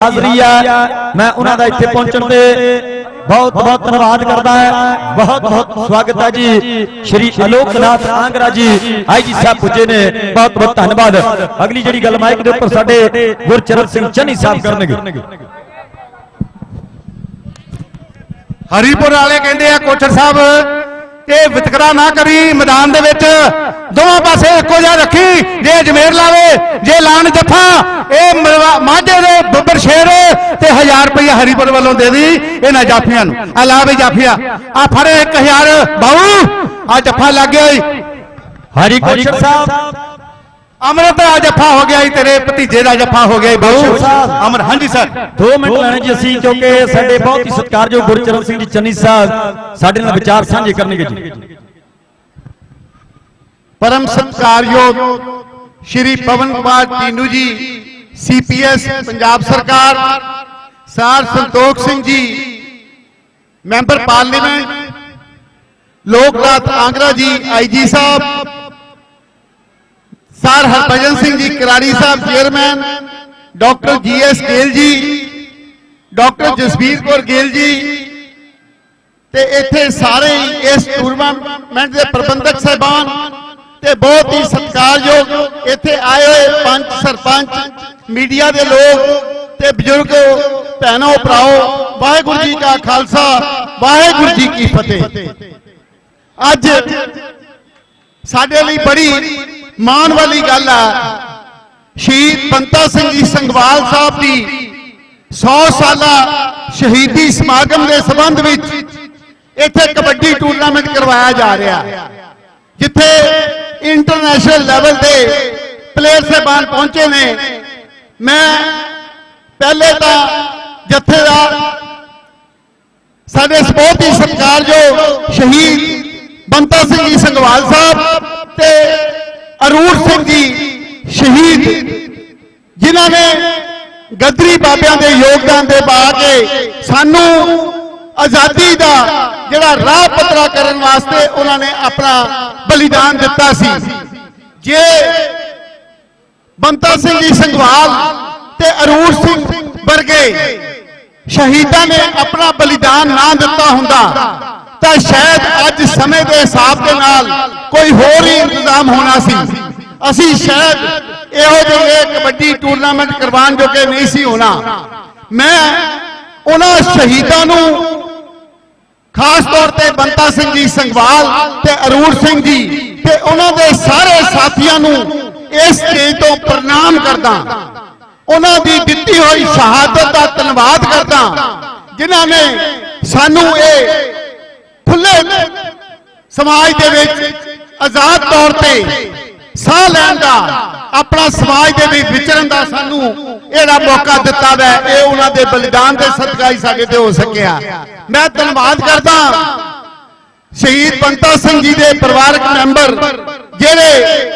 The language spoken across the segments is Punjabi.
ਹਾਜ਼ਰੀ ਆ ਮੈਂ ਉਹਨਾਂ ਦਾ ਇੱਥੇ ਪਹੁੰਚਣ ਤੇ ਬਹੁਤ ਬਹੁਤ ਧੰਨਵਾਦ ਕਰਦਾ ਹਾਂ। ਬਹੁਤ ਬਹੁਤ ਸਵਾਗਤ ਹੈ ਜੀ। ਸ਼੍ਰੀ ਅਲੋਕਨਾਥ ਆਂਗਰਾ ਜੀ, ਆਈ ਜੀ ਸਾਹਿਬ ਪੁੱਜੇ ਨੇ। ਬਹੁਤ ਬਹੁਤ ਧੰਨਵਾਦ। ਅਗਲੀ ਜਿਹੜੀ ਗੱਲ ਮਾਈਕ ਦੇ ਉੱਪਰ ਸਾਡੇ ਗੁਰਚਰਨ ਸਿੰਘ ਚੰਨੀ ਸਾਹਿਬ ਕਰਨਗੇ। ਹਰੀਪੁਰ ਵਾਲੇ ਕਹਿੰਦੇ ਆ ਕੋਚਰ ਸਾਹਿਬ ਇਹ ਵਿਤਕਰਾ ਨਾ ਕਰੀ, ਮੈਦਾਨ ਦੇ ਵਿੱਚ ਦੋਵਾਂ ਪਾਸੇ ਇੱਕੋ ਜਿਹਾ ਰੱਖੀ, ਜੇ ਅਜਮੇਰ ਲਾਵੇ, ਜੇ ਲਾਣ ਜੱਫਾ, ਇਹ ਮਾਝੇ ਦੇ ਬੱਬਰ ਸ਼ੇਰ ਤੇ 1000 ਰੁਪਏ ਹਰੀਪੁਰ ਵੱਲੋਂ ਦੇ ਦੀ ਇਹਨਾਂ ਜਾਫੀਆਂ ਨੂੰ। ਆ ਲਾ ਵੀ ਜਾਫੀਆ। ਆ ਫੜੇ 1000 ਬਾਊ। ਆ ਜੱਫਾ ਲੱਗ ਗਿਆ ਹਰੀ ਕੋਸ਼ਰ ਸਾਹਿਬ। ਅਮਰਤ ਦਾ ਜੱਫਾ ਹੋ ਗਿਆ ਈ ਤੇਰੇ ਭਤੀਜੇ ਦਾ ਜੱਫਾ ਹੋ ਗਿਆ ਈ ਬਾਊ ਸਾਹਿਬ। ਅਮਰ ਹਾਂਜੀ ਸਰ 2 ਮਿੰਟ ਲੈਣੇ ਜੀ ਅਸੀਂ ਕਿਉਂਕਿ ਸਾਡੇ ਬਹੁਤ ਹੀ ਸਤਿਕਾਰਯੋਗ ਗੁਰਚਰਨ ਸਿੰਘ ਜੀ ਚੰਨੀ ਸਾਹਿਬ ਸਾਡੇ ਨਾਲ ਵਿਚਾਰ ਸਾਂਝੇ ਕਰਨਗੇ ਜੀ ਪਰਮ ਸਤਿਕਾਰਯੋਗ ਸ਼੍ਰੀ ਪਵਨ ਕੁਮਾਰ ਟੀਨੂ ਜੀ ਸੀਪੀਐਸ ਪੰਜਾਬ ਸਰਕਾਰ sir Santokh Singh ji member parliament Loknath Angra ji IG ਸਾਹਿਬ ਸਰ ਹਰਭਜਨ ਸਿੰਘ ਜੀ, ਕਰਾੜੀ ਸਾਹਿਬ chairman doctor G S Gill ji doctor Jasvir Kaur Gill ਜੀ, ਤੇ ਇੱਥੇ ਸਾਰੇ ਇਸ ਟੂਰਨਾਮੈਂਟ ਦੇ ਪ੍ਰਬੰਧਕ ਸਹਿਬਾਨ ਤੇ ਬਹੁਤ ਹੀ ਸਤਿਕਾਰਯੋਗ ਇੱਥੇ ਆਏ ਹੋਏ ਪੰਚ ਸਰਪੰਚ, ਮੀਡੀਆ ਦੇ ਲੋਕ ਤੇ ਬਜ਼ੁਰਗ, ਭੈਣੋ ਭਰਾਓ, ਵਾਹਿਗੁਰੂ ਜੀ ਕਾ ਖਾਲਸਾ, ਵਾਹਿਗੁਰੂ ਜੀ ਕੀ ਫਤਿਹ। ਅੱਜ ਸਾਡੇ ਲਈ ਬੜੀ ਮਾਣ ਵਾਲੀ ਗੱਲ ਆ। ਸ਼ਹੀਦ ਬੰਤਾ ਸਿੰਘ ਜੀ ਸੰਗਵਾਲ ਸਾਹਿਬ ਦੀ 100 ਸਾਲਾ ਸ਼ਹੀਦੀ ਸਮਾਗਮ ਦੇ ਸੰਬੰਧ ਵਿੱਚ ਇੱਥੇ ਕਬੱਡੀ ਟੂਰਨਾਮੈਂਟ ਕਰਵਾਇਆ ਜਾ ਰਿਹਾ। ਜਿੱਥੇ ਇੰਟਰਨੈਸ਼ਨਲ ਲੈਵਲ ਦੇ ਪਲੇਅਰ ਸਹਿਬਾਨ ਪਹੁੰਚੇ ਨੇ। ਮੈਂ ਪਹਿਲੇ ਤਾਂ ਜਥੇਦਾਰ, ਸਾਡੇ ਬਹੁਤ ਹੀ ਸਤਿਕਾਰਯੋਗ ਸ਼ਹੀਦ ਬੰਤਾ ਸਿੰਘ ਜੀ ਸੰਗਵਾਲ ਸਾਹਿਬ ਤੇ ਅਰੂਰ ਸਿੰਘ ਜੀ ਸ਼ਹੀਦ, ਜਿਨ੍ਹਾਂ ਨੇ ਗੱਦਰੀ ਬਾਬਿਆਂ ਦੇ ਯੋਗਦਾਨ ਦੇ ਪਾ ਕੇ ਸਾਨੂੰ ਆਜ਼ਾਦੀ ਦਾ ਜਿਹੜਾ ਰਾਹ ਪਤਰਾ ਕਰਨ ਵਾਸਤੇ ਉਹਨਾਂ ਨੇ ਆਪਣਾ ਬਲੀਦਾਨ ਦਿੱਤਾ ਸੀ। ਜੇ ਬੰਤਾ ਸਿੰਘ ਜੀ ਸੰਗਵਾਲ ਤੇ ਅਰੂਰ ਸਿੰਘ ਵਰਗੇ ਸ਼ਹੀਦਾਂ ਨੇ ਆਪਣਾ ਬਲੀਦਾਨ ਨਾ ਦਿੱਤਾ ਹੁੰਦਾ, ਤਾਂ ਸ਼ਾਇਦ ਅੱਜ ਸਮੇਂ ਦੇ ਹਿਸਾਬ ਦੇ ਨਾਲ ਕੋਈ ਹੋਰ ਹੀ ਇੰਤਜ਼ਾਮ ਹੋਣਾ ਸੀ। ਅਸੀਂ ਸ਼ਾਇਦ ਇਹੋ ਜਿਹੇ ਕਬੱਡੀ ਟੂਰਨਾਮੈਂਟ ਕਰਵਾਉਣ ਜੋਗੇ ਨਹੀਂ ਸੀ ਹੋਣਾ। ਮੈਂ ਉਹਨਾਂ ਸ਼ਹੀਦਾਂ ਨੂੰ ਖਾਸ ਤੌਰ ਤੇ ਬੰਤਾ ਸਿੰਘ ਜੀ, ਸੰਗਵਾਲ ਤੇ ਅਰੂਰ ਸਿੰਘ ਜੀ ਤੇ ਉਹਨਾਂ ਦੇ ਸਾਰੇ ਸਾਥੀਆਂ ਨੂੰ ਇਸ ਸਟੇਜ ਤੋਂ ਪ੍ਰਣਾਮ ਕਰਦਾ। ਉਹਨਾਂ ਦੀ ਦਿੱਤੀ ਹੋਈ ਸ਼ਹਾਦਤ ਦਾ ਧੰਨਵਾਦ ਕਰਦਾ ਜਿਨ੍ਹਾਂ ਨੇ ਸਾਨੂੰ ਇਹ ਖੁੱਲੇ ਸਮਾਜ ਦੇ ਵਿੱਚ ਆਜ਼ਾਦ ਤੌਰ ਤੇ ਸਾਹ ਲੈਣ ਦਾ, ਆਪਣਾ ਸਮਾਜ ਦੇ ਵਿੱਚ ਵਿਚਰਨ ਦਾ ਸਾਨੂੰ ਇਹਦਾ ਮੌਕਾ ਦਿੱਤਾ ਵੈ। ਇਹ ਉਹਨਾਂ ਦੇ ਬਲੀਦਾਨ ਦੇ ਸਦਕਾ ਹੀ ਸਾਡੇ ਤੇ ਹੋ ਸਕਿਆ। ਮੈਂ ਧੰਨਵਾਦ ਕਰਦਾ ਸ਼ਹੀਦ ਬੰਤਾ ਸਿੰਘ ਜੀ ਦੇ ਪਰਿਵਾਰਕ ਮੈਂਬਰ, ਜਿਹੜੇ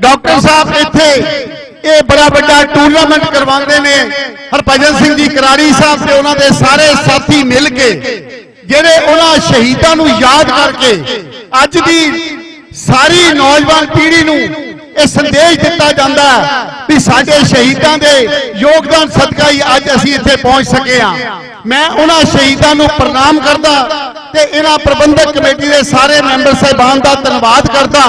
ਡਾਕਟਰ ਸਾਹਿਬ ਇੱਥੇ ਇਹ ਬੜਾ ਵੱਡਾ ਟੂਰਨਾਮੈਂਟ ਕਰਵਾਉਂਦੇ ਨੇ। ਹਰਭਜਨ ਸਿੰਘ ਜੀ ਕਰਾੜੀ ਸਾਹਿਬ ਤੇ ਉਹਨਾਂ ਦੇ ਸਾਰੇ ਸਾਥੀ ਮਿਲ ਕੇ, ਜਿਹੜੇ ਉਹਨਾਂ ਸ਼ਹੀਦਾਂ ਨੂੰ ਯਾਦ ਕਰਕੇ ਅੱਜ ਦੀ ਸਾਰੀ ਨੌਜਵਾਨ ਪੀੜ੍ਹੀ ਨੂੰ ਇਹ ਸੰਦੇਸ਼ ਦਿੱਤਾ ਜਾਂਦਾ ਵੀ ਸਾਡੇ ਸ਼ਹੀਦਾਂ ਦੇ ਯੋਗਦਾਨ ਸਦਕਾ ਹੀ ਅੱਜ ਅਸੀਂ ਇੱਥੇ ਪਹੁੰਚ ਸਕੇ ਹਾਂ। ਮੈਂ ਉਹਨਾਂ ਸ਼ਹੀਦਾਂ ਨੂੰ ਪ੍ਰਣਾਮ ਕਰਦਾ ਤੇ ਇਹਨਾਂ ਪ੍ਰਬੰਧਕ ਕਮੇਟੀ ਦੇ ਸਾਰੇ ਮੈਂਬਰ ਸਾਹਿਬਾਨ ਦਾ ਧੰਨਵਾਦ ਕਰਦਾ,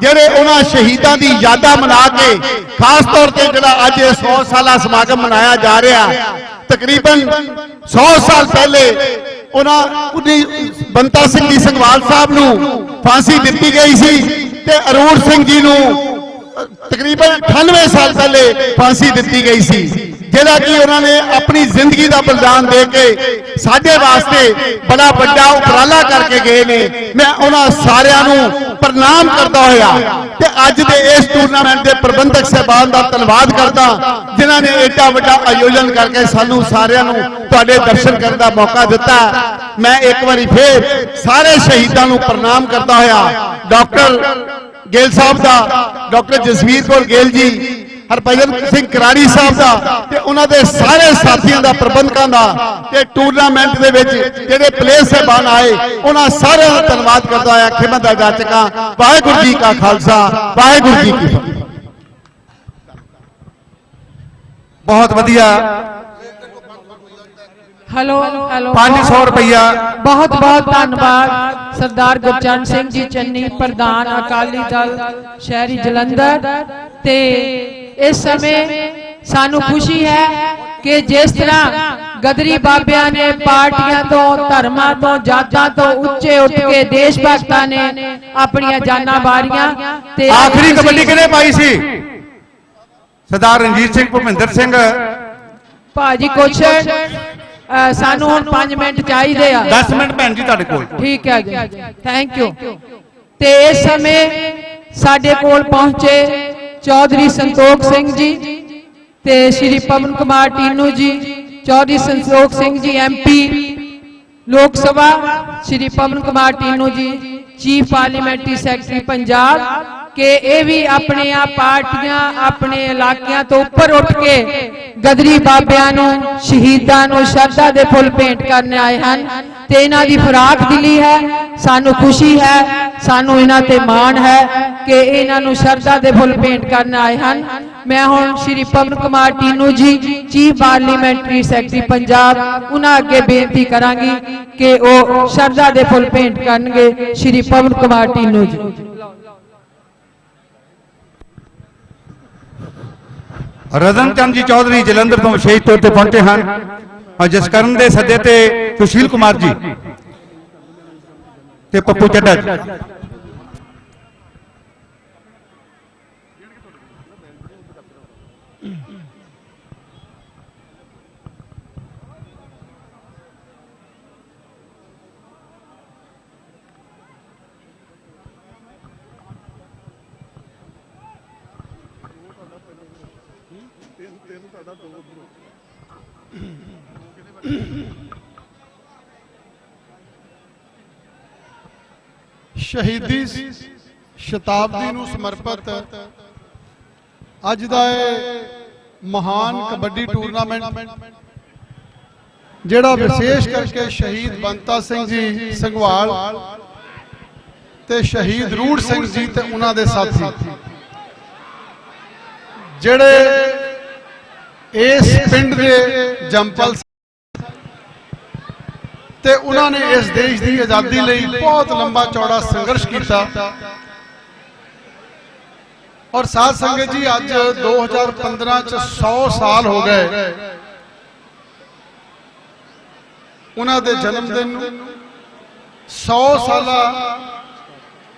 ਜਿਹੜੇ ਉਹਨਾਂ ਸ਼ਹੀਦਾਂ ਦੀ ਯਾਦਾਂ ਮਨਾ ਕੇ, ਖਾਸ ਤੌਰ ਤੇ ਜਿਹੜਾ ਅੱਜ ਇਹ 100 ਸਾਲਾ ਸਮਾਗਮ ਮਨਾਇਆ ਜਾ ਰਿਹਾ, ਤਕਰੀਬਨ 100 ਸਾਲ ਪਹਿਲੇ ਉਹਨਾਂ ਬੰਤਾ ਸਿੰਘ ਜੀ ਸੰਗਵਾਲ ਸਾਹਿਬ ਨੂੰ ਫਾਂਸੀ ਦਿੱਤੀ ਗਈ ਸੀ ਤੇ ਅਰੂਰ ਸਿੰਘ ਜੀ ਨੂੰ ਤਕਰੀਬਨ 98 ਸਾਲ ਪਹਿਲੇ ਫਾਂਸੀ ਦਿੱਤੀ ਗਈ ਸੀ, ਜਿਹੜਾ ਕਿ ਉਹਨਾਂ ਨੇ ਆਪਣੀ ਜ਼ਿੰਦਗੀ ਦਾ ਬਲੀਦਾਨ ਦੇ ਕੇ ਸਾਡੇ ਵਾਸਤੇ ਬੜਾ ਵੱਡਾ ਉਪਰਾਲਾ ਕਰਕੇ ਗਏ ਨੇ। ਮੈਂ ਉਹਨਾਂ ਸਾਰਿਆਂ ਨੂੰ ਪ੍ਰਣਾਮ ਕਰਦਾ ਹੋਇਆ ਤੇ ਅੱਜ ਦੇ ਇਸ ਟੂਰਨਾਮੈਂਟ ਦੇ ਪ੍ਰਬੰਧਕ ਸਹਿਬਾਨ ਦਾ ਧੰਨਵਾਦ ਕਰਦਾ, ਜਿਨ੍ਹਾਂ ਨੇ ਏਡਾ ਵੱਡਾ ਆਯੋਜਨ ਕਰਕੇ ਸਾਨੂੰ ਸਾਰਿਆਂ ਨੂੰ ਤੁਹਾਡੇ ਦਰਸ਼ਨ ਕਰਨ ਦਾ ਮੌਕਾ ਦਿੱਤਾ। ਮੈਂ ਇੱਕ ਵਾਰੀ ਫੇਰ ਸਾਰੇ ਸ਼ਹੀਦਾਂ ਨੂੰ ਪ੍ਰਣਾਮ ਕਰਦਾ ਹੋਇਆ, ਡਾਕਟਰ ਗੇਲ ਸਾਹਿਬ ਦਾ, ਡਾਕਟਰ ਜਸਵੀਰ ਕੌਰ ਗੇਲ ਜੀ, ਹਰਭਜਨ ਸਿੰਘ ਕਰਾੜੀ ਸਾਹਿਬ ਦਾ ਤੇ ਉਹਨਾਂ ਦੇ ਸਾਰੇ ਸਾਥੀਆਂ ਦਾ ਪ੍ਰਬੰਧਕਾਂ ਦਾ ਤੇ ਟੂਰਨਾਮੈਂਟ ਦੇ ਵਿੱਚ ਜਿਹੜੇ ਪਲੇਅਰ ਸਹਿਬਾਨ ਆਏ, ਉਹਨਾਂ ਸਾਰਿਆਂ ਦਾ ਧੰਨਵਾਦ ਕਰਦਾ ਹੋਇਆ ਖਿਮਤ ਦਾ ਜਾਚਕਾਂ ਵਾਹਿਗੁਰੂ ਜੀ ਕਾ ਖਾਲਸਾ, ਵਾਹਿਗੁਰੂ ਜੀ ਕੀ ਫਤਿਹ। ਬਹੁਤ ਵਧੀਆ ਹੈਲੋ ਹੈਲੋ। 500 ਰੁਪਇਆ ਬਹੁਤ ਬਹੁਤ ਧੰਨਵਾਦ ਸਰਦਾਰ ਗੁਰਚਰਨ ਸਿੰਘ ਜੀ ਚੰਨੀ ਪ੍ਰਧਾਨ ਅਕਾਲੀ ਦਲ ਸ਼ਹਿਰੀ ਜਲੰਧਰ। ਤੇ ਇਸ ਸਮੇਂ ਸਾਨੂੰ ਖੁਸ਼ੀ ਹੈ ਕਿ ਜਿਸ ਤਰ੍ਹਾਂ ਗਦਰੀ ਬਾਬਿਆਂ ਨੇ ਪਾਰਟੀਆਂ ਤੋਂ ਧਰਮਾਂ ਤੋਂ ਜਾਤਾਂ ਤੋਂ ਉੱਚੇ ਉੱਠ ਕੇ ਦੇਸ਼ ਭਗਤਾਂ ਨੇ ਆਪਣੀਆਂ ਜਾਨਾਂ ਵਾਰੀਆਂ। ਤੇ ਆਖਰੀ ਕਬੱਡੀ ਕਿਹਨੇ ਪਾਈ ਸੀ? ਸਰਦਾਰ ਰਣਜੀਤ ਸਿੰਘ ਭੁਪਿੰਦਰ ਸਿੰਘ। ਭਾਜੀ ਕੁਛ ਅ, ਸਾਨੂੰ ਹੁਣ 5 ਮਿੰਟ ਚਾਹੀਦੇ ਆ। 10 ਮਿੰਟ ਭੈਣ ਜੀ ਤੁਹਾਡੇ ਕੋਲ। ਠੀਕ ਹੈ ਜੀ। ਥੈਂਕ ਯੂ ਤੇ ਇਸ ਸਮੇਂ ਸਾਡੇ ਕੋਲ ਪਹੁੰਚੇ ਚੌਧਰੀ ਸੰਤੋਖ ਸਿੰਘ ਜੀ ਤੇ ਸ਼੍ਰੀ ਪਵਨ ਕੁਮਾਰ ਟੀਨੂ ਜੀ ਚੌਧਰੀ ਸੰਤੋਖ ਸਿੰਘ ਜੀ ਐਮਪੀ ਲੋਕ ਸਭਾ ਸ਼੍ਰੀ ਪਵਨ ਕੁਮਾਰ ਟੀਨੂ ਜੀ ਚੀਫ ਪਾਰਲੀਮੈਂਟਰੀ ਸੈਕਟਰੀ ਪੰਜਾਬ ਕਿ ਇਹ ਵੀ ਆਪਣੀਆਂ ਪਾਰਟੀਆਂ ਆਪਣੇ ਇਲਾਕਿਆਂ ਤੋਂ ਉੱਪਰ ਉੱਠ ਕੇ ਗਦਰੀ ਬਾਬਿਆਂ ਨੂੰ, ਸ਼ਹੀਦਾਂ ਨੂੰ ਸ਼ਰਧਾ ਦੇ ਫੁੱਲ ਭੇਂਟ ਕਰਨ ਆਏ ਹਨ ਤੇ ਇਹਨਾਂ ਦੀ ਫਰਾਕ ਦਿਲੀ ਹੈ, ਸਾਨੂੰ ਖੁਸ਼ੀ ਹੈ, ਸਾਨੂੰ ਇਹਨਾਂ ਤੇ ਮਾਣ ਹੈ ਕਿ ਇਹਨਾਂ ਨੂੰ ਸ਼ਰਧਾ ਦੇ ਫੁੱਲ ਭੇਂਟ ਕਰਨ ਆਏ ਹਨ। ਮੈਂ ਹੁਣ ਸ਼੍ਰੀ ਪਵਨ ਕੁਮਾਰ ਟੀਨੂ ਜੀ, ਚੀਫ ਪਾਰਲੀਮੈਂਟਰੀ ਸੈਕਟਰੀ ਪੰਜਾਬ, ਉਹਨਾਂ ਅੱਗੇ ਬੇਨਤੀ ਕਰਾਂਗੀ ਕਿ ਉਹ ਸ਼ਰਧਾ ਦੇ ਫੁੱਲ ਭੇਂਟ ਕਰਨਗੇ। ਸ਼੍ਰੀ ਪਵਨ ਕੁਮਾਰ ਟੀਨੂ ਜੀ। ਰਤਨ ਚੰਦ ਜੀ ਚੌਧਰੀ ਜਲੰਧਰ ਤੋਂ ਵਿਸ਼ੇਸ਼ ਤੌਰ ਤੇ ਪਹੁੰਚੇ ਹਨ। ਜਸਕਰਨ ਦੇ ਸੱਦੇ ਤੇ ਸੁਸ਼ੀਲ ਕੁਮਾਰ ਜੀ ਤੇ ਪੱਪੂ ਚੱਡਾ ਜੀ। ਸ਼ਹੀਦੀ ਸ਼ਤਾਬਦੀ ਨੂੰ ਸਮਰਪਿਤ ਅੱਜ ਦਾ ਇਹ ਮਹਾਨ ਕਬੱਡੀ ਟੂਰਨਾਮੈਂਟ ਜਿਹੜਾ ਵਿਸ਼ੇਸ਼ ਕਰਕੇ ਸ਼ਹੀਦ ਬੰਤਾ ਸਿੰਘ ਜੀ ਸੰਘਵਾਲ ਤੇ ਸ਼ਹੀਦ ਰੂੜ ਸਿੰਘ ਜੀ ਤੇ ਉਹਨਾਂ ਦੇ ਸਾਥੀ। ਜਿਹੜੇ ਇਸ ਪਿੰਡ ਦੇ ਜੰਪਲ ਤੇ ਉਹਨਾਂ ਨੇ ਇਸ ਦੇਸ਼ ਦੀ ਆਜ਼ਾਦੀ ਲਈ ਬਹੁਤ ਲੰਬਾ ਚੌੜਾ ਸੰਘਰਸ਼ ਕੀਤਾ। ਔਰ ਸਾਧ ਸੰਗਤ ਜੀ, ਅੱਜ 2015 ਚ 100 ਸਾਲ ਹੋ ਗਏ। ਉਹਨਾਂ ਦੇ ਜਨਮ ਦਿਨ ਨੂੰ 100 ਸਾਲਾ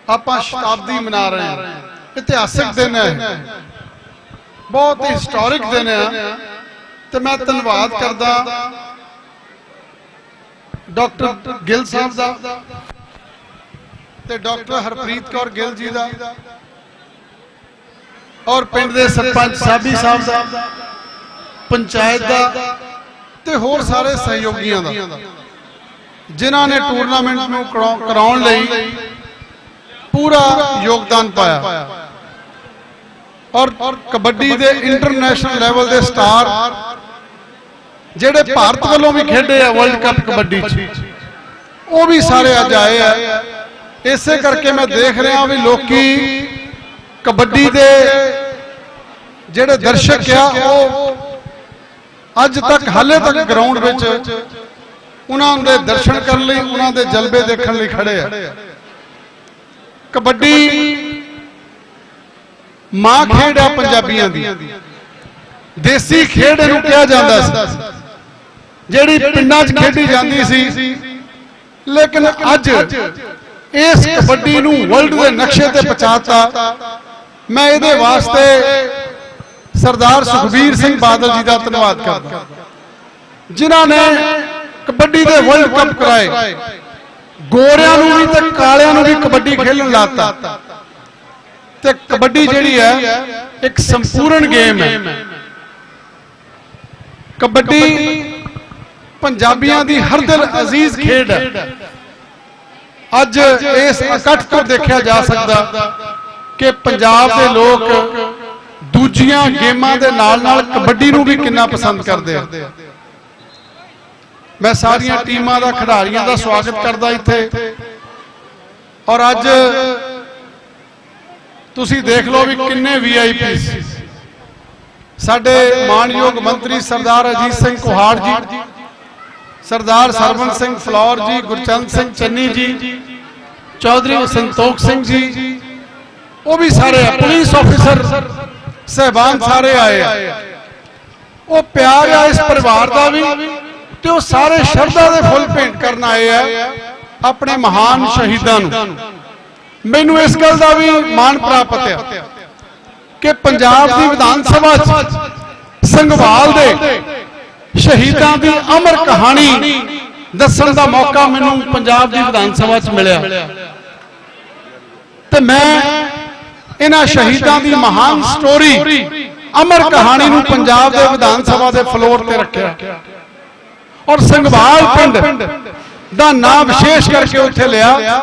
ਆਪਾਂ ਸ਼ਤਾਬਦੀ ਮਨਾ ਰਹੇ ਹਾਂ। ਇਤਿਹਾਸਿਕ ਦਿਨ ਹੈ। ਬਹੁਤ ਹੀ ਹਿਸਟੋਰਿਕ ਦਿਨ ਹੈ। ਤੇ ਮੈਂ ਧੰਨਵਾਦ ਕਰਦਾ ਡਾਕਟਰ ਗਿੱਲ ਸਾਹਿਬ ਦਾ ਤੇ ਡਾਕਟਰ ਹਰਪ੍ਰੀਤ ਕੌਰ ਗਿੱਲ ਜੀ ਦਾ ਔਰ ਪਿੰਡ ਦੇ ਸਰਪੰਚ ਸਾਬੀ ਸਾਹਿਬ ਦਾ, ਪੰਚਾਇਤ ਦਾ ਤੇ ਹੋਰ ਸਾਰੇ ਸਹਿਯੋਗੀਆਂ ਦਾ, ਜਿਨ੍ਹਾਂ ਨੇ ਟੂਰਨਾਮੈਂਟ ਨੂੰ ਕਰਾਉਣ ਲਈ ਪੂਰਾ ਯੋਗਦਾਨ ਪਾਇਆ। ਔਰ ਕਬੱਡੀ ਦੇ ਇੰਟਰਨੈਸ਼ਨਲ ਲੈਵਲ ਦੇ ਸਟਾਰ ਜਿਹੜੇ ਭਾਰਤ ਵੱਲੋਂ ਵੀ ਖੇਡੇ ਆ ਵਰਲਡ ਕੱਪ ਕਬੱਡੀ 'ਚ। ਉਹ ਵੀ ਸਾਰੇ ਅੱਜ ਆਏ ਆ। ਇਸੇ ਕਰਕੇ ਮੈਂ ਦੇਖ ਰਿਹਾ ਵੀ ਲੋਕੀ ਕਬੱਡੀ ਦੇ ਜਿਹੜੇ ਦਰਸ਼ਕ ਆ ਉਹ ਅੱਜ ਤੱਕ ਹਾਲੇ ਤੱਕ ਗਰਾਊਂਡ ਵਿੱਚ ਉਹਨਾਂ ਦੇ ਦਰਸ਼ਨ ਕਰਨ ਲਈ ਉਹਨਾਂ ਦੇ ਜਲਵੇ ਦੇਖਣ ਲਈ ਖੜੇ ਆ। ਕਬੱਡੀ ਮਾਂ ਖੇਡ ਆ ਪੰਜਾਬੀਆਂ ਦੀ। ਦੇਸੀ ਖੇਡ ਇਹਨੂੰ ਕਿਹਾ ਜਾਂਦਾ ਸੀ। ਜਿਹੜੀ ਪਿੰਡਾਂ 'ਚ ਖੇਡੀ ਜਾਂਦੀ ਸੀ। ਲੇਕਿਨ ਅੱਜ ਇਸ ਕਬੱਡੀ ਨੂੰ ਵਰਲਡ ਦੇ ਨਕਸ਼ੇ ਤੇ ਪਹੁੰਚਾਤਾ। ਮੈਂ ਇਹਦੇ ਵਾਸਤੇ ਸਰਦਾਰ ਸੁਖਬੀਰ ਸਿੰਘ ਬਾਦਲ ਜੀ ਦਾ ਧੰਨਵਾਦ ਕਰਦਾ। ਜਿਨ੍ਹਾਂ ਨੇ ਕਬੱਡੀ ਦੇ ਵਰਲਡ ਕੱਪ ਕਰਾਏ। ਗੋਰਿਆਂ ਨੂੰ ਵੀ ਤੇ ਕਾਲਿਆਂ ਨੂੰ ਵੀ ਕਬੱਡੀ ਖੇਡਣ ਲਾਤਾ। ਤੇ ਕਬੱਡੀ ਜਿਹੜੀ ਹੈ, ਇੱਕ ਸੰਪੂਰਨ ਗੇਮ ਹੈ। ਕਬੱਡੀ ਪੰਜਾਬੀਆਂ ਦੀ ਹਰ ਦਿਲ ਅਜ਼ੀਜ਼ ਖੇਡ। ਹੈ ਅੱਜ ਇਸ ਇਕੱਠ ਤੋਂ ਦੇਖਿਆ ਜਾ ਸਕਦਾ ਕਿ ਪੰਜਾਬ ਦੇ ਲੋਕ ਦੂਜੀਆਂ ਗੇਮਾਂ ਦੇ ਨਾਲ ਨਾਲ ਕਬੱਡੀ ਨੂੰ ਵੀ ਕਿੰਨਾ ਪਸੰਦ ਕਰਦੇ ਆ। ਮੈਂ ਸਾਰੀਆਂ ਟੀਮਾਂ ਦਾ ਖਿਡਾਰੀਆਂ ਦਾ ਸਵਾਗਤ ਕਰਦਾ ਇੱਥੇ। ਔਰ ਅੱਜ ਤੁਸੀਂ ਦੇਖ ਲਓ ਵੀ ਕਿੰਨੇ ਵੀਆਈਪੀ ਸਾਡੇ ਮਾਨਯੋਗ ਮੰਤਰੀ ਸਰਦਾਰ ਅਜੀਤ ਸਿੰਘ ਕੁਹਾੜ ਜੀ ਸਰਦਾਰ ਸਰਵਨ ਸਿੰਘ ਫਲੌਰ ਜੀ, ਗੁਰਚੰਦ ਸਿੰਘ ਚੰਨੀ ਜੀ, ਚੌਧਰੀ ਸੰਤੋਖ ਸਿੰਘ ਜੀ, ਉਹ ਵੀ ਸਾਰੇ ਆ ਪੁਲਿਸ ਆਫੀਸਰ ਸਹਿਬਾਨ ਸਾਰੇ ਆਏ ਆ। ਉਹ ਪਿਆਰ ਆ ਇਸ ਪਰਿਵਾਰ ਦਾ ਵੀ, ਤੇ ਉਹ ਸਾਰੇ ਸ਼ਰਧਾ ਦੇ ਫੁੱਲ ਭੇਂਟ ਕਰਨ ਆਏ ਆ, ਆਪਣੇ ਮਹਾਨ ਸ਼ਹੀਦਾਂ ਨੂੰ। ਮੈਨੂੰ ਇਸ ਗੱਲ ਦਾ ਵੀ ਮਾਣ ਪ੍ਰਾਪਤ ਆ ਕਿ ਪੰਜਾਬ ਦੀ ਵਿਧਾਨ ਸਭਾ 'ਚ ਸੰਘਵਾਲ ਦੇ ਸ਼ਹੀਦਾਂ ਦੀ ਅਮਰ ਕਹਾਣੀ ਦੱਸਣ ਦਾ ਮੌਕਾ ਮੈਨੂੰ ਪੰਜਾਬ ਦੀ ਵਿਧਾਨ ਸਭਾ 'ਚ ਮਿਲਿਆ। ਤੇ ਮੈਂ ਇਹਨਾਂ ਸ਼ਹੀਦਾਂ ਦੀ ਮਹਾਨ ਸਟੋਰੀ ਅਮਰ ਕਹਾਣੀ ਨੂੰ ਪੰਜਾਬ ਦੇ ਵਿਧਾਨ ਸਭਾ ਦੇ ਫਲੋਰ ਤੇ ਰੱਖਿਆ। ਔਰ ਸੰਘਵਾਲ ਪਿੰਡ ਦਾ ਨਾਮ ਵਿਸ਼ੇਸ਼ ਕਰਕੇ ਉੱਥੇ ਲਿਆ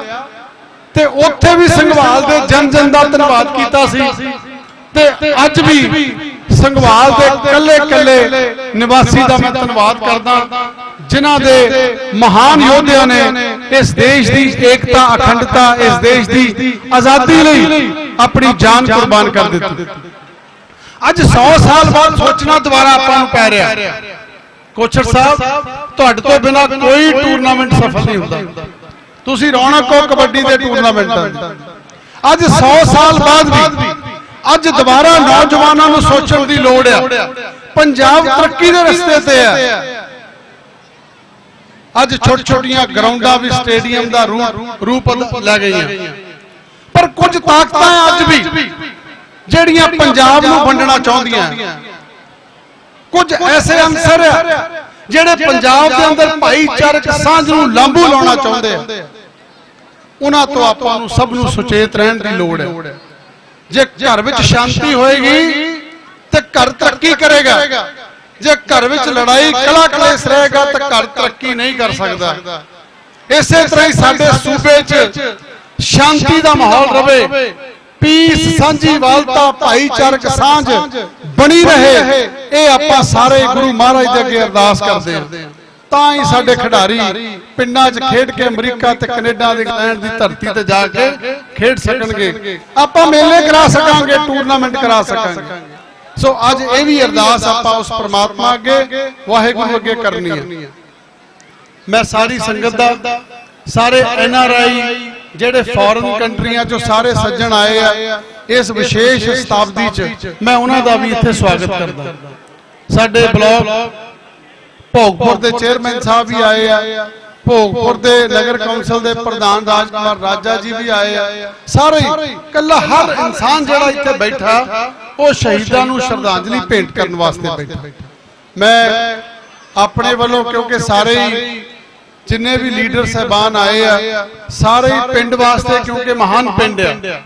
ਤੇ ਉੱਥੇ ਵੀ ਸੰਘਵਾਲ ਦੇ ਜਨ ਜਨ ਦਾ ਧੰਨਵਾਦ ਕੀਤਾ ਸੀ। ਤੇ ਅੱਜ ਵੀ ਸੰਘਵਾਲ ਦੇ ਕੱਲੇ ਕੱਲੇ ਨਿਵਾਸੀ ਦਾ ਮੈਂ ਧੰਨਵਾਦ ਕਰਦਾ ਜਿਨ੍ਹਾਂ ਦੇ ਮਹਾਨ ਯੋਧਿਆਂ ਨੇ ਇਸ ਦੇਸ਼ ਦੀ ਏਕਤਾ ਅਖੰਡਤਾ ਇਸ ਦੇਸ਼ ਦੀ ਆਜ਼ਾਦੀ ਲਈ ਆਪਣੀ ਜਾਨ ਕੁਰਬਾਨ ਕਰ ਦਿੱਤੀ। ਅੱਜ 100 ਸਾਲ ਬਾਅਦ ਸੋਚਣਾ ਦੁਬਾਰਾ ਆਪਾਂ ਨੂੰ ਪੈ ਰਿਹਾ। ਕੋਚਰ ਸਾਹਿਬ ਤੁਹਾਡੇ ਤੋਂ ਬਿਨਾ ਕੋਈ ਟੂਰਨਾਮੈਂਟ ਸਫਲ ਨਹੀਂ ਹੁੰਦਾ। ਤੁਸੀਂ ਰੌਣਕ ਹੋ ਕਬੱਡੀ ਦੇ ਟੂਰਨਾਮੈਂਟਾਂ ਅੱਜ 100 ਸਾਲ ਬਾਅਦ ਵੀ ਅੱਜ ਦੁਬਾਰਾ ਨੌਜਵਾਨਾਂ ਨੂੰ ਸੋਚਣ ਦੀ ਲੋੜ ਆ। ਪੰਜਾਬ ਤਰੱਕੀ ਦੇ ਰਸਤੇ ਤੇ ਆ। ਅੱਜ ਛੋਟੀ ਛੋਟੀਆਂ ਗਰਾਊਂਡਾਂ ਵੀ ਸਟੇਡੀਅਮ ਦਾ ਰੂਪ ਲੈ ਗਈਆਂ। ਪਰ ਕੁਝ ਤਾਕਤਾਂ ਅੱਜ ਵੀ ਜਿਹੜੀਆਂ ਪੰਜਾਬ ਨੂੰ ਵੰਡਣਾ ਚਾਹੁੰਦੀਆਂ। ਕੁਝ ਐਸੇ ਅੰਸਰ ਆ ਜਿਹੜੇ ਪੰਜਾਬ ਦੇ ਅੰਦਰ ਭਾਈਚਾਰਕ ਸਾਂਝ ਨੂੰ ਲਾਂਬੂ ਲਾਉਣਾ ਚਾਹੁੰਦੇ ਆ। ਉਹਨਾਂ ਤੋਂ ਆਪਾਂ ਨੂੰ ਸਭ ਨੂੰ ਸੁਚੇਤ ਰਹਿਣ ਦੀ ਲੋੜ ਹੈ ਜੇ ਘਰ ਵਿੱਚ ਸ਼ਾਂਤੀ ਹੋਏਗੀ ਤੇ ਘਰ ਤਰੱਕੀ ਕਰੇਗਾ। ਜੇ ਘਰ ਵਿੱਚ ਲੜਾਈ ਕਲਾ ਕਲੇਸ਼ ਰਹੇਗਾ ਤਾਂ ਘਰ ਤਰੱਕੀ ਨਹੀਂ ਕਰ ਸਕਦਾ। ਇਸੇ ਤਰ੍ਹਾਂ ਹੀ ਸਾਡੇ ਸੂਬੇ 'ਚ ਸ਼ਾਂਤੀ ਦਾ ਮਾਹੌਲ ਰਵੇ। ਪੀਸ ਸਾਂਝੀ ਵਾਲਤਾ ਭਾਈਚਾਰਕ ਸਾਂਝ ਬਣੀ ਰਹੇ। ਇਹ ਆਪਾਂ ਸਾਰੇ ਗੁਰੂ ਮਹਾਰਾਜ ਦੇ ਅੱਗੇ ਅਰਦਾਸ ਕਰਦੇ ਹਾਂ। ਤਾਂ ਹੀ ਸਾਡੇ ਖਿਡਾਰੀ ਪਿੰਡਾਂ 'ਚ ਖੇਡ ਕੇ ਅਮਰੀਕਾ ਤੇ ਕੈਨੇਡਾ ਦੇ ਇੰਗਲੈਂਡ ਦੀ ਧਰਤੀ ਤੇ ਜਾ ਕੇ ਖੇਡ ਸਕਣਗੇ। ਆਪਾਂ ਮੇਲੇ ਕਰਾ ਸਕਾਂਗੇ ਟੂਰਨਾਮੈਂਟ ਕਰਾ ਸਕਾਂਗੇ। ਸੋ ਅੱਜ ਇਹ ਵੀ ਅਰਦਾਸ ਆਪਾਂ ਉਸ ਪ੍ਰਮਾਤਮਾ ਅੱਗੇ ਵਾਹਿਗੁਰੂ ਅੱਗੇ ਕਰਨੀ ਹੈ। ਮੈਂ ਸਾਰੀ ਸੰਗਤ ਦਾ ਸਾਰੇ ਐਨ ਆਰ ਆਈ ਜਿਹੜੇ ਫੋਰਨ ਕੰਟਰੀਆਂ ਚੋਂ ਸਾਰੇ ਸੱਜਣ ਆਏ ਆ ਇਸ ਵਿਸ਼ੇਸ਼ ਸ਼ਤਾਬਦੀ ਚ ਮੈਂ ਉਹਨਾਂ ਦਾ ਵੀ ਇੱਥੇ ਸਵਾਗਤ ਕਰਦਾ। ਸਾਡੇ ਬਲਾਕ ਭੋਗਪੁਰ ਦੇ ਚੇਅਰਮੈਨ ਸਾਹਿਬ ਵੀ ਆਏ ਆ। ਭੋਗਪੁਰ ਦੇ ਨਗਰ ਕੌਂਸਲ ਦੇ ਪ੍ਰਧਾਨ ਰਾਜਕੁਮਾਰ ਰਾਜਾ ਜੀ ਵੀ ਆਏ ਆ। ਸਾਰੇ ਕੱਲਾ ਹਰ ਇਨਸਾਨ ਜਿਹੜਾ ਇੱਥੇ ਬੈਠਾ ਉਹ ਸ਼ਹੀਦਾਂ ਨੂੰ ਸ਼ਰਧਾਂਜਲੀ ਭੇਂਟ ਕਰਨ ਵਾਸਤੇ ਬੈਠਾ। ਮੈਂ ਆਪਣੇ ਵੱਲੋਂ ਕਿਉਂਕਿ ਸਾਰੇ ਹੀ ਜਿੰਨੇ ਵੀ ਲੀਡਰ ਸਹਿਬਾਨ ਆਏ ਆ ਸਾਰੇ ਹੀ ਪਿੰਡ ਵਾਸਤੇ ਕਿਉਂਕਿ ਮਹਾਨ ਪਿੰਡ ਆ।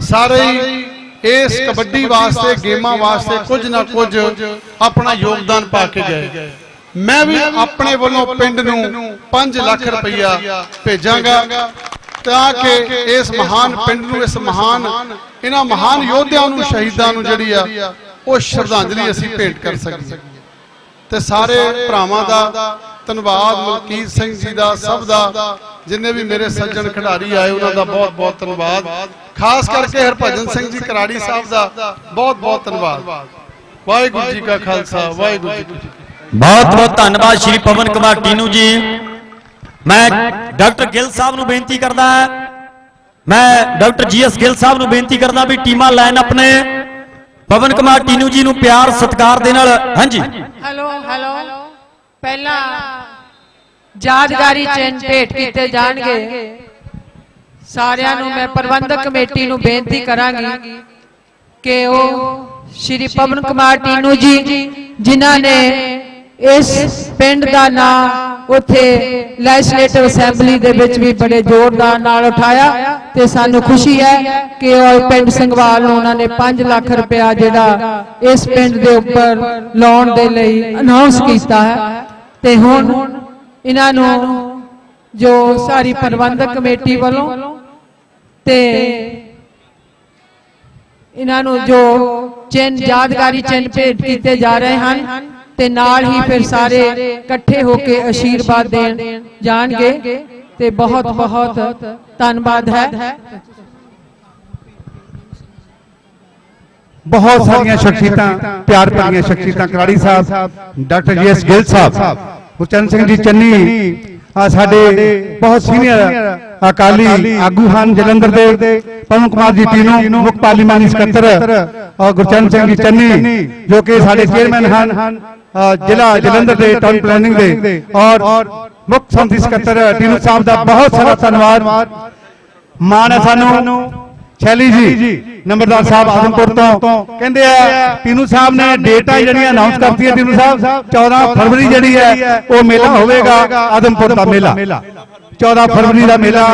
ਸਾਰੇ ਹੀ ਇਸ ਕਬੱਡੀ ਵਾਸਤੇ ਗੇਮਾਂ ਵਾਸਤੇ ਕੁਝ ਨਾ ਕੁਝ ਆਪਣਾ ਯੋਗਦਾਨ ਪਾ ਕੇ ਗਏ। ਮੈਂ ਵੀ ਆਪਣੇ ਵੱਲੋਂ ਪਿੰਡ ਨੂੰ 5 ਲੱਖ ਰੁਪਈਆ ਭੇਜਾਂਗਾ ਤਾਂ ਕਿ ਇਸ ਮਹਾਨ ਪਿੰਡ ਨੂੰ ਇਸ ਮਹਾਨ ਇਹਨਾਂ ਮਹਾਨ ਯੋਧਿਆਂ ਨੂੰ ਸ਼ਹੀਦਾਂ ਨੂੰ ਜਿਹੜੀ ਆ ਉਹ ਸ਼ਰਧਾਂਜਲੀ ਅਸੀਂ ਭੇਟ ਕਰ ਸਕੀਏ। ਤੇ ਸਾਰੇ ਭਰਾਵਾਂ ਦਾ ਧੰਨਵਾਦ ਮਲਕੀਤ ਸਿੰਘ ਜੀ ਦਾ ਸਭ ਦਾ ਜਿੰਨੇ ਵੀ ਮੇਰੇ ਸੱਜਣ ਖਿਡਾਰੀ ਆਏ ਉਹਨਾਂ ਦਾ ਬਹੁਤ ਬਹੁਤ ਧੰਨਵਾਦ। ਖਾਸ ਕਰਕੇ ਹਰਭਜਨ ਸਿੰਘ ਜੀ ਕਰਾੜੀ ਸਾਹਿਬ ਦਾ ਬਹੁਤ ਬਹੁਤ ਧੰਨਵਾਦ। ਵਾਹਿਗੁਰੂ ਜੀ ਕਾ ਖਾਲਸਾ ਵਾਹਿਗੁਰੂ ਜੀ ਕੀ ਫਤਿਹ। ਬਹੁਤ ਬਹੁਤ ਧੰਨਵਾਦ ਸ਼੍ਰੀ ਪਵਨ ਕੁਮਾਰ ਟੀਨੂ ਜੀ। ਮੈਂ ਡਾਕਟਰ ਗਿੱਲ ਸਾਹਿਬ ਨੂੰ ਬੇਨਤੀ ਕਰਦਾ ਮੈਂ ਡਾਕਟਰ ਜੀਐਸ ਗਿੱਲ ਸਾਹਿਬ ਨੂੰ ਬੇਨਤੀ ਕਰਦਾ ਵੀ ਟੀਮਾਂ ਲਾਈਨ ਆਪਣੇ। ਪਵਨ ਕੁਮਾਰ ਟੀਨੂ ਜੀ ਨੂੰ ਪਿਆਰ ਸਤਿਕਾਰ ਦੇ ਨਾਲ। ਹਾਂਜੀ। Hello hello. ਪਹਿਲਾਂ ਯਾਦਗਾਰੀ ਚਿੰਨ੍ਹ ਭੇਟ ਕੀਤੇ ਜਾਣਗੇ। ਸਾਰਿਆਂ ਨੂੰ ਮੈਂ ਪ੍ਰਬੰਧਕ ਕਮੇਟੀ ਨੂੰ ਬੇਨਤੀ ਕਰਾਂਗੀ ਕਿ ਉਹ ਸ਼੍ਰੀ ਪਵਨ ਕੁਮਾਰ ਟੀਨੂ ਜੀ, ਜਿਨ੍ਹਾਂ ਨੇ ਇਸ ਪਿੰਡ ਦਾ ਨਾਮ ਉੱਥੇ ਲੈਜਿਸਲੇਟਿਵ ਅਸੈਂਬਲੀ ਦੇ ਵਿੱਚ ਵੀ ਬੜੇ ਜ਼ੋਰਦਾਰ ਨਾਲ ਉਠਾਇਆ ਤੇ ਸਾਨੂੰ ਖੁਸ਼ੀ ਹੈ ਕਿ ਉਹ ਪਿੰਡ ਸੰਗਵਾਲ ਨੂੰ ਉਹਨਾਂ ਨੇ 5 ਲੱਖ ਰੁਪਇਆ ਜਿਹੜਾ ਇਸ ਪਿੰਡ ਦੇ ਉੱਪਰ ਲਾਉਣ ਦੇ ਲਈ ਅਨਾਉਂਸ ਕੀਤਾ ਹੈ। ਤੇ ਹੁਣ ਇਹਨਾਂ ਨੂੰ ਜੋ ਸਾਰੀ ਪ੍ਰਬੰਧਕ ਕਮੇਟੀ ਵੱਲੋਂ ਤੇ ਇਹਨਾਂ ਨੂੰ ਜੋ ਚਿੰਨ, ਯਾਦਗਾਰੀ ਚਿੰਨ ਭੇਟ ਕੀਤੇ ਜਾ ਰਹੇ ਹਨ ਤੇ ਨਾਲ ਹੀ ਫਿਰ ਸਾਰੇ ਇਕੱਠੇ ਹੋ ਕੇ ਅਸ਼ੀਰਵਾਦ ਦੇਣ ਜਾਣਗੇ ਤੇ ਬਹੁਤ ਬਹੁਤ ਧੰਨਵਾਦ ਹੈ। ਬਹੁਤ ਸਾਰੀਆਂ ਸ਼ਖਸੀਅਤਾਂ ਪਿਆਰ ਭਰੀਆਂ ਸ਼ਖਸੀਅਤਾਂ ਕਰਾੜੀ ਸਾਹਿਬ ਡਾਕਟਰ ਜੀਐਸ ਗਿੱਲ ਸਾਹਿਬ ਗੁਰਚਰਨ ਸਿੰਘ ਜੀ ਚੰਨੀ ਆ ਸਾਡੇ ਬਹੁਤ ਸੀਨੀਅਰ ਅਕਾਲੀ ਆਗੂ ਹਨ ਜਲੰਧਰ ਦੇ ਪਵਨ ਕੁਮਾਰ ਜੀ ਟੀਨੂ ਮੁੱਖ ਪਾਰਲੀਮਾਨੀ ਸਕੱਤਰ ਔਰ ਗੁਰਚਰਨ ਸਿੰਘ ਜੀ ਚੰਨੀ ਜੋ ਕਿ ਸਾਡੇ ਚੇਅਰਮੈਨ ਹਨ ਜ਼ਿਲ੍ਹਾ ਜਲੰਧਰ ਦੇ ਟਾਊਨ ਪਲੈਨਿੰਗ ਦੇ ਔਰ ਮੁੱਖ ਸੰਮਤੀ ਸਕੱਤਰ ਟੀਨੂ ਸਾਹਿਬ ਦਾ ਬਹੁਤ ਸਾਰਾ ਧੰਨਵਾਦ। ਮਾਣ ਹੈ ਸਾਨੂੰ ਛੈਲੀ ਜੀ ਨੰਬਰਦਾਰ ਸਾਹਿਬ ਆਦਮਪੁਰ ਤੋਂ ਕਹਿੰਦੇ ਆ ਟੀਨੂ ਸਾਹਿਬ ਨੇ ਡੇਟਾ ਜਿਹੜੀਆਂ ਅਨਾਉਂਸ ਕਰਤੀਆਂ ਟੀਨੂ ਸਾਹਿਬ 14 ਫਰਵਰੀ ਜਿਹੜੀ ਹੈ ਉਹ ਮੇਲਾ ਹੋਵੇਗਾ ਆਦਮਪੁਰ ਦਾ ਮੇਲਾ। 14 ਫਰਵਰੀ ਦਾ ਮੇਲਾ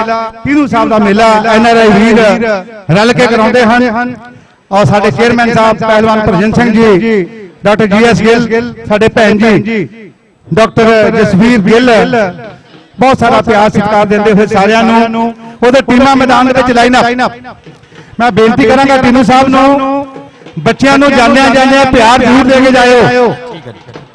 ਟੀਨੂ ਸਾਹਿਬ ਦਾ ਮੇਲਾ ਐਨਆਰਆਈ ਵੀਰ ਰਲ ਕੇ ਕਰਾਉਂਦੇ ਹਨ। ਔਰ ਸਾਡੇ ਚੇਅਰਮੈਨ ਸਾਹਿਬ ਪਹਿਲਵਾਨ ਪ੍ਰਜਨ ਸਿੰਘ ਜੀ ਡਾਕਟਰ ਜੀਐਸ ਗਿੱਲ ਸਾਡੇ ਭੈਣ ਜੀ ਡਾਕਟਰ ਜਸਵੀਰ ਗਿੱਲ ਬਹੁਤ ਸਾਰਾ ਪਿਆਰ ਸਤਿਕਾਰ ਦਿੰਦੇ ਹੋਏ ਸਾਰਿਆਂ ਨੂੰ। ਉਹਦੇ ਟੀਮਾਂ ਮੈਦਾਨ ਦੇ ਵਿੱਚ ਲਾਈਨ ਅਪ ਮੈਂ ਬੇਨਤੀ ਕਰਾਂਗਾ ਟੀਨੂ ਸਾਹਿਬ ਨੂੰ ਬੱਚਿਆਂ ਨੂੰ ਜਾਣਿਆ ਜਾਂਦਿਆਂ ਪਿਆਰ ਜ਼ਰੂਰ ਦੇ ਕੇ ਜਾਇਓ।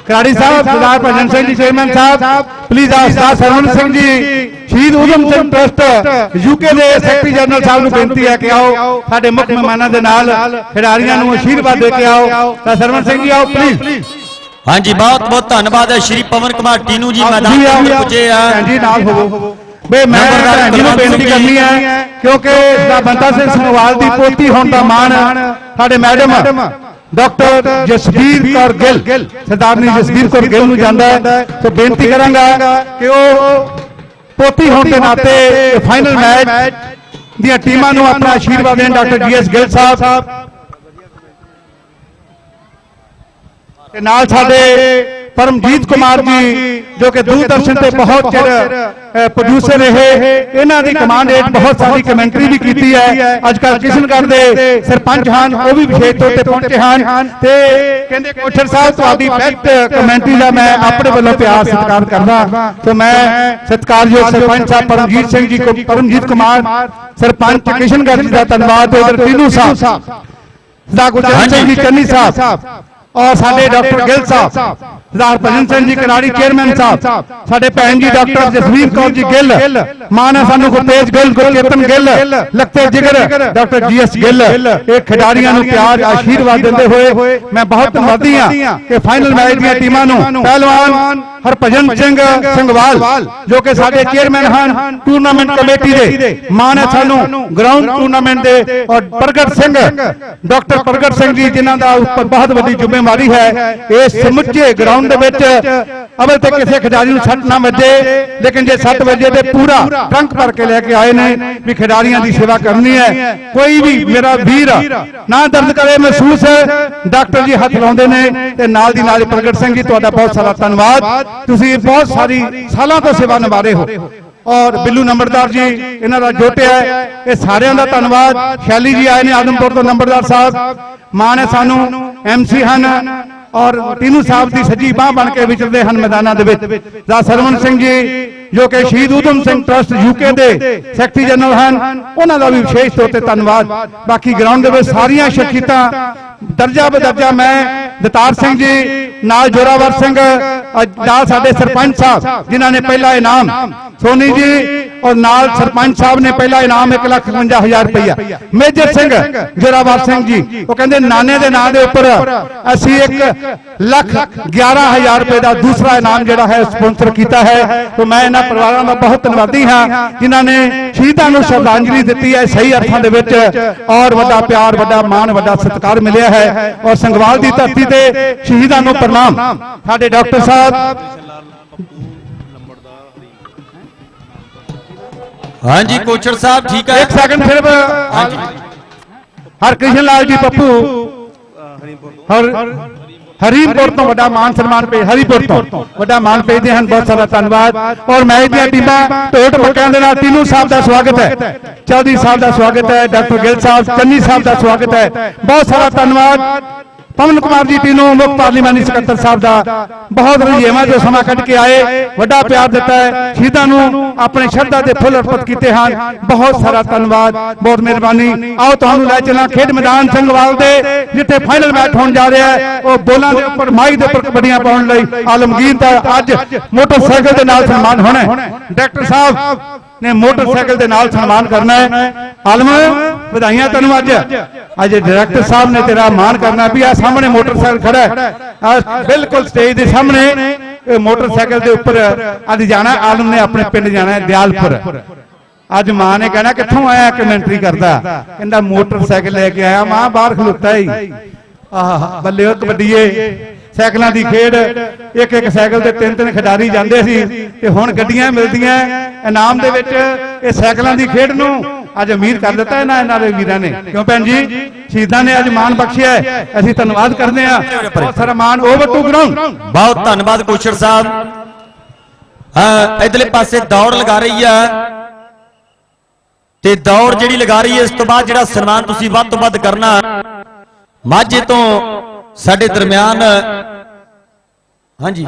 ਕਰਾੜੀ ਸਾਹਿਬ ਸਰਦਾਰ ਭਜਨ Singh ji chairman Sahib please ਆ ਸਰਦਾਰ ਸਰਵਨ ਸਿੰਘ ਜੀ ਸ਼ਹੀਦ ਊਧਮ ਸਿੰਘ ਟਰਸਟ ਯੂਕੇ ਦੇ ਸੈਕਟਰੀ ਜਨਰਲ ਸਾਹਿਬ ਨੂੰ ਬੇਨਤੀ ਹੈ ਕਿ ਆਓ ਸਾਡੇ ਮੁੱਖ ਮਹਿਮਾਨਾਂ ਦੇ ਨਾਲ ਖਿਡਾਰੀਆਂ ਨੂੰ ਅਸ਼ੀਰਵਾਦ ਦੇ ਕੇ ਆਓ। ਤਾਂ ਸਰਵਨ ਸਿੰਘ ਜੀ ਆਓ ਪਲੀਜ਼ ਹਾਂਜੀ ਬਹੁਤ ਬਹੁਤ ਧੰਨਵਾਦ ਹੈ। ਸ਼੍ਰੀ ਪਵਨ ਕੁਮਾਰ ਟੀਨੂ ਜੀ ਮੈਦਾਨ ਵਿੱਚ ਪੁੱਜੇ ਆ। ਜੀ ਨਾਲ ਹੋਵੋ। ਬਈ ਮੈਂ ਭੈਣ ਜੀ ਨੂੰ ਬੇਨਤੀ ਕਰਨੀ ਹੈ ਕਿਉਂਕਿ ਸਰਦਾਰ ਬੰਤਾ ਸਿੰਘ ਸੰਗਵਾਲ ਦੀ ਪੋਤੀ ਹੋਣ ਦਾ ਮਾਣ ਸਾਡੇ ਮੈਡਮ ਡਾਕਟਰ ਜਸਵੀਰ ਕੌਰ ਗਿੱਲ ਸਰਦਾਰਨੀ ਜਸਵੀਰ ਕੌਰ ਗਿੱਲ ਨੂੰ ਜਾਂਦਾ ਹੈ। ਸੋ ਬੇਨਤੀ ਕਰਾਂਗਾ ਕਿ ਉਹ ਪੋਤੀ ਹੋਣ ਦੇ ਨਾਤੇ ਫਾਈਨਲ ਮੈਚ ਦੀਆਂ ਟੀਮਾਂ ਨੂੰ ਆਪਣਾ ਆਸ਼ੀਰਵਾਦ ਦੇਣ ਡਾਕਟਰ ਜੀਐਸ ਗਿੱਲ ਸਾਹਿਬ। ਤੇ ਨਾਲ ਸਾਡੇ ਪਰਮਜੀਤ ਕੁਮਾਰ ਜੀ ਜੋ ਕਿ ਦੂਰਦਰਸ਼ਨ ਤੇ ਬਹੁਤ ਚਿਰ ਪ੍ਰੋਡਿਊਸਰ ਰਹੇ। ਇਹਨਾਂ ਦੀ ਕਮਾਂਡ ਹੇਠ ਬਹੁਤ ਸਾਰੀ ਕਮੈਂਟਰੀ ਵੀ ਕੀਤੀ ਹੈ। ਅੱਜ ਕੱਲ ਕਿਸ਼ਨਗੜ੍ਹ ਦੇ ਸਰਪੰਚ ਹਨ ਉਹ ਵੀ ਵਿਸ਼ੇਸ਼ ਤੌਰ ਤੇ ਪਹੁੰਚੇ ਹਨ। ਤੇ ਕਹਿੰਦੇ ਕੋਠਰ ਸਾਹਿਬ ਤੁਹਾਡੀ ਬੈਸਟ ਕਮੈਂਟਰੀ ਦਾ ਮੈਂ ਆਪਣੇ ਵੱਲੋਂ ਪਿਆਰ ਸਤਿਕਾਰ ਕਰਦਾ। ਤੇ ਮੈਂ ਸਤਿਕਾਰਯੋਗ ਸਰਪੰਚ ਸਾਹਿਬ ਪਰਮਜੀਤ ਸਿੰਘ ਜੀ ਕੋ ਪਰਮਜੀਤ ਕੁਮਾਰ ਸਰਪੰਚ ਕਿਸ਼ਨਗੜ੍ਹ ਜੀ ਦਾ ਧੰਨਵਾਦ। ਤੇ ਉਧਰ ਟੀਨੂ ਸਾਹਿਬ। ਗੁਰਚਰਨ ਸਿੰਘ ਜੀ ਚੰਨੀ ਸਾਹਿਬ। ਔਰ ਸਾਡੇ ਡਾਕਟਰ ਗਿੱਲ ਸਾਹਿਬ ਸਰਦਾਰ ਭਜਨ ਸਿੰਘ ਜੀ ਕਨਾੜੀ ਚੇਅਰਮੈਨ ਸਾਹਿਬ ਸਾਡੇ ਭੈਣ ਜੀ ਡਾਕਟਰ ਜਸਵੀਰ ਕੌਰ ਜੀ ਗਿੱਲ ਮਾਂ ਨੇ ਸਾਨੂੰ ਗੁਰਤੇਜ ਗਿੱਲ ਗੁਰਕੀਰਤਨ ਗਿੱਲ। ਲਖਤੇ ਜਿਗਰ ਡਾਕਟਰ ਜੀਐਸ ਗਿੱਲ। ਇਹ ਖਿਡਾਰੀਆਂ ਨੂੰ ਪਿਆਰ ਆਸ਼ੀਰਵਾਦ ਦਿੰਦੇ ਹੋਏ ਮੈਂ ਬਹੁਤ ਧੰਨਵਾਦੀ ਹਾਂ ਕਿ ਫਾਈਨਲ ਮੈਚ ਦੀਆਂ ਟੀਮਾਂ ਨੂੰ ਪਹਿਲਵਾਨ ਹਰਭਜਨ ਸਿੰਘ ਸੰਗਵਾਲ ਜੋ ਕਿ ਸਾਡੇ ਚੇਅਰਮੈਨ ਹਨ ਟੂਰਨਾਮੈਂਟ ਕਮੇਟੀ ਦੇ। ਮਾਂ ਨੇ ਸਾਨੂੰ ਗਰਾਊਂਡ ਟੂਰਨਾਮੈਂਟ ਦੇ। ਔਰ ਪ੍ਰਗਟ ਸਿੰਘ ਡਾਕਟਰ ਪ੍ਰਗਟ ਸਿੰਘ ਜੀ ਜਿਨ੍ਹਾਂ ਦਾ ਉੱਪਰ ਬਹੁਤ ਵੱਡੀ ਜ਼ਿੰਮੇਵਾਰੀ ਹੈ। ਇਹ ਸਮੁੱਚੇ ਗਰਾਊਂਡ ਦੇ ਵਿੱਚ ਅਵਲ ਤੇ ਕਿਸੇ ਖਿਡਾਰੀ ਨੂੰ ਸੱਟ ਨਾ ਵੱਜੇ, ਲੇਕਿਨ ਜੇ ਸੱਟ ਵੱਜੇ ਤੇ ਪੂਰਾ ਟਰੰਕ ਭਰ ਕੇ ਲੈ ਕੇ ਆਏ ਨੇ ਵੀ ਖਿਡਾਰੀਆਂ ਦੀ ਸੇਵਾ ਕਰਨੀ ਹੈ, ਕੋਈ ਵੀ ਮੇਰਾ ਵੀਰ ਨਾ ਦਰਦ ਕਰੇ, ਮਹਿਸੂਸ ਡਾਕਟਰ ਜੀ ਹੱਥ ਲਾਉਂਦੇ ਨੇ ਤੇ ਨਾਲ ਦੀ ਨਾਲ ਪ੍ਰਗਟ ਸਿੰਘ ਜੀ, ਤੁਹਾਡਾ ਬਹੁਤ ਸਾਰਾ ਧੰਨਵਾਦ। ਤੁਸੀਂ ਬਹੁਤ ਸਾਰੀ ਸਾਲਾਂ ਤੋਂ ਸੇਵਾ ਨਿਭਾ ਰਹੇ ਹੋ। ਔਰ ਬਿੱਲੂ ਨੰਬਰਦਾਰ ਜੀ, ਇਹਨਾਂ ਦਾ ਜੋਟਿਆ ਇਹ ਸਾਰਿਆਂ ਦਾ ਧੰਨਵਾਦ। ਸ਼ੈਲੀ ਜੀ ਆਏ ਨੇ ਆਦਮਪੁਰ ਤੋਂ ਨੰਬਰਦਾਰ ਸਾਹਿਬ। ਮਾਂ ਨੇ ਸਾਨੂੰ ਐਮਸੀ ਹਨ। ਔਰ ਟੀਨੂ ਸਾਹਿਬ ਦੀ ਸੱਜੀ ਬਾਹ ਬਣ ਕੇ ਵਿਚਰਦੇ ਹਨ ਮੈਦਾਨਾਂ ਦੇ ਵਿੱਚ। ਦਾ ਸਰਵਨ ਸਿੰਘ ਜੀ, ਜੋ ਕਿ ਸ਼ਹੀਦ ਊਧਮ ਸਿੰਘ ਟਰਸਟ ਯੂਕੇ ਦੇ ਸੈਕਟਰੀ ਜਨਰਲ ਹਨ, ਉਹਨਾਂ ਦਾ ਵੀ ਵਿਸ਼ੇਸ਼ ਤੌਰ ਤੇ ਧੰਨਵਾਦ। ਬਾਕੀ ਗਰਾਊਂਡ ਦੇ ਵਿੱਚ ਸਾਰੀਆਂ ਸ਼ਖਸੀਅਤਾਂ, ਦਰਜਾ ਬਦਰਜਾ ਮੈਂ, ਦਤਾਰ ਸਿੰਘ ਜੀ, ਨਾਲ ਜੋਰਾਵਰ ਸਿੰਘ ਨਾਲ ਸਾਡੇ ਸਰਪੰਚ ਸਾਹਿਬ, ਜਿਨ੍ਹਾਂ ਨੇ ਪਹਿਲਾ ਇਨਾਮ। ਸੋਨੀ ਜੀ ਔਰ ਨਾਲ ਸਰਪੰਚ ਸਾਹਿਬ ਨੇ ਪਹਿਲਾ ਇਨਾਮ 155000 ਰੁਪਇਆ ਮੇਜਰ ਸਿੰਘ ਜੋਰਾਵਰ ਸਿੰਘ ਜੀ, ਉਹ ਕਹਿੰਦੇ ਨਾਨੇ ਦੇ ਨਾਂ ਦੇ ਉੱਪਰ ਅਸੀਂ 1 ਲੱਖ 11000 ਰੁਪਏ ਦਾ ਦੂਸਰਾ ਇਨਾਮ ਜਿਹੜਾ ਹੈ ਸਪਾਂਸਰ ਕੀਤਾ ਹੈ। ਤੋਂ ਮੈਂ ਇਹਨਾਂ ਪਰਿਵਾਰਾਂ ਦਾ ਬਹੁਤ ਧੰਨਵਾਦੀ ਹਾਂ, ਜਿਨ੍ਹਾਂ ਨੇ ਸ਼ਹੀਦਾਂ ਨੂੰ ਸ਼ਰਧਾਂਜਲੀ ਦਿੱਤੀ ਹੈ ਸਹੀ ਅਰਥਾਂ ਦੇ ਵਿੱਚ ਔਰ ਵੱਡਾ ਪਿਆਰ, ਵੱਡਾ ਮਾਣ, ਵੱਡਾ ਸਤਿਕਾਰ ਮਿਲਿਆ ਹੈ। ਔਰ ਸੰਗਵਾਲ ਦੀ ਧਰਤੀ ਤੇ ਸ਼ਹੀਦਾਂ ਨੂੰ ਪ੍ਰਣਾਮ। ਸਾਡੇ ਡਾਕਟਰ ਸਾਹਿਬ ਹਾਂਜੀ ਕੋਚਰ ਸਾਹਿਬ ਠੀਕ ਹੈ ਇੱਕ ਸੈਕਿੰਡ ਸਿਰਫ ਹਾਂਜੀ। ਹਰਕ੍ਰਿਸ਼ਨ ਲਾਲ ਜੀ ਪੱਪੂ। ਹਰ ਹਰੀਪੁਰ ਤੋਂ ਵੱਡਾ ਮਾਨ ਸਨਮਾਨ ਪੇ ਹਰੀਪੁਰ ਤੋਂ ਵੱਡਾ ਮਾਨ ਭੇਜਦੇ ਹਨ ਬਹੁਤ ਸਾਰਾ ਧੰਨਵਾਦ। ਔਰ ਮੈਚ ਦੀਆਂ ਟੀਮਾਂ ਟੋਟ ਪੱਕਿਆਂ ਦੇ ਨਾਲ ਤੀਨੂ ਸਾਹਿਬ ਦਾ ਸਵਾਗਤ ਹੈ ਚੌਧਰੀ ਸਾਹਿਬ ਦਾ ਸਵਾਗਤ ਹੈ ਡਾਕਟਰ ਗਿੱਲ ਸਾਹਿਬ ਚੰਨੀ ਸਾਹਿਬ ਦਾ ਸਵਾਗਤ ਹੈ। ਬਹੁਤ ਸਾਰਾ ਧੰਨਵਾਦ। ਪਵਨ ਕੁਮਾਰ ਜੀ ਟੀਨੂ ਮੁੱਖ ਪਾਰਲੀਮਾਨੀ ਸਕੱਤਰ ਸਾਹਿਬ ਦਾ ਬਹੁਤ ਰਜੇਵਾਂ ਜੋ ਸਮਾਂ ਕੱਢ ਕੇ ਆਏ, ਵੱਡਾ ਪਿਆਰ ਦਿੱਤਾ ਹੈ। ਸ਼ਹੀਦਾਂ ਨੂੰ ਆਪਣੇ ਸ਼ਰਧਾ ਦੇ ਫੁੱਲ ਅਰਪਿਤ ਕੀਤੇ ਹਨ। ਬਹੁਤ ਸਾਰਾ ਧੰਨਵਾਦ, ਬਹੁਤ ਮਿਹਰਬਾਨੀ। ਆਓ ਤੁਹਾਨੂੰ ਲੈ ਚੱਲਾਂ ਖੇਡ ਮੈਦਾਨ ਸੰਗਵਾਲ ਦੇ, ਜਿੱਥੇ ਫਾਈਨਲ ਮੈਚ ਹੋਣ ਜਾ ਰਿਹਾ ਹੈ। ਉਹ ਬੋਲਾਂ ਦੇ ਉੱਪਰ ਮਾਈਕ ਦੇ ਉੱਪਰ ਕਬੱਡੀਆਂ ਪਾਉਣ ਲਈ ਆਲਮਗੀਰ ਦਾ ਅੱਜ ਮੋਟਰਸਾਈਕਲ ਦੇ ਨਾਲ ਸਨਮਾਨ ਹੋਣਾ ਹੈ। ਡਾਕਟਰ ਸਾਹਿਬ ਨੇ ਮੋਟਰਸਾਈਕਲ ਦੇ ਨਾਲ ਸਨਮਾਨ ਕਰਨਾ ਹੈ। ਆਲਮ, ਵਧਾਈਆਂ ਤੈਨੂੰ ਅੱਜ। ਅੱਜ ਡਾਇਰੈਕਟਰ ਸਾਹਿਬ ਨੇ ਤੇਰਾ ਮਾਣ ਕਰਨਾ ਵੀ ਆ ਸਾਹਮਣੇ ਮੋਟਰਸਾਈਕਲ ਖੜਾ ਹੈ। ਬਿਲਕੁਲ ਸਟੇਜ ਦੇ ਸਾਹਮਣੇ ਮੋਟਰਸਾਈਕਲ ਦੇ ਉੱਪਰ ਅੱਜ ਜਾਣਾ ਆਲਮ ਨੇ ਆਪਣੇ ਪਿੰਡ ਜਾਣਾ ਦਿਆਲਪੁਰ। ਅੱਜ ਮਾਂ ਨੇ ਕਹਿਣਾ ਕਿੱਥੋਂ ਆਇਆ ਕਮੈਂਟਰੀ ਕਰਦਾ? ਕਹਿੰਦਾ ਮੋਟਰਸਾਈਕਲ ਲੈ ਕੇ ਆਇਆ। ਮਾਂ ਬਾਹਰ ਖਲੋਤਾ ਹੀ। ਆਹ, ਬੱਲੇ ਉਹ ਕਬੱਡੀਏ ਸਾਈਕਲਾਂ ਦੀ ਖੇਡ, ਇੱਕ ਇੱਕ ਸਾਈਕਲ ਤੇ ਤਿੰਨ ਤਿੰਨ ਖਿਡਾਰੀ ਜਾਂਦੇ ਸੀ ਤੇ ਹੁਣ ਗੱਡੀਆਂ ਮਿਲਦੀਆਂ। ਇਨਾਮ ਦੇ ਵਿੱਚ ਇਹ ਸਾਈਕਲਾਂ ਦੀ ਖੇਡ ਨੂੰ ਅੱਜ ਅਮੀਰ ਕਰ ਦਿੱਤਾ ਇਹਨਾਂ ਇਹਨਾਂ ਦੇ ਵੀਰਾਂ ਨੇ। ਕਿਉਂ ਭੈਣ ਜੀ? ਸ਼ਹੀਦਾਂ ਨੇ ਅੱਜ ਮਾਣ ਬਖਸ਼ਿਆ ਅਸੀਂ ਧੰਨਵਾਦ ਕਰਦੇ ਹਾਂ। ਬਹੁਤ ਸਾਰਾ ਮਾਣ ਓਵਰ ਟੂ ਗਰਾਊਂਡ ਬਹੁਤ ਧੰਨਵਾਦ ਕੋਸ਼ਰ ਸਾਹਿਬ। ਹਾਂ, ਇਧਰਲੇ ਪਾਸੇ ਦੌੜ ਲਗਾ ਰਹੀ ਆ ਤੇ ਦੌੜ ਜਿਹੜੀ ਲਗਾ ਰਹੀ ਹੈ, ਇਸ ਤੋਂ ਬਾਅਦ ਜਿਹੜਾ ਸਨਮਾਨ ਤੁਸੀਂ ਵੱਧ ਤੋਂ ਵੱਧ ਕਰਨਾ, ਮਾਝੇ ਤੋਂ ਸਾਡੇ ਦਰਮਿਆਨ ਹਾਂਜੀ।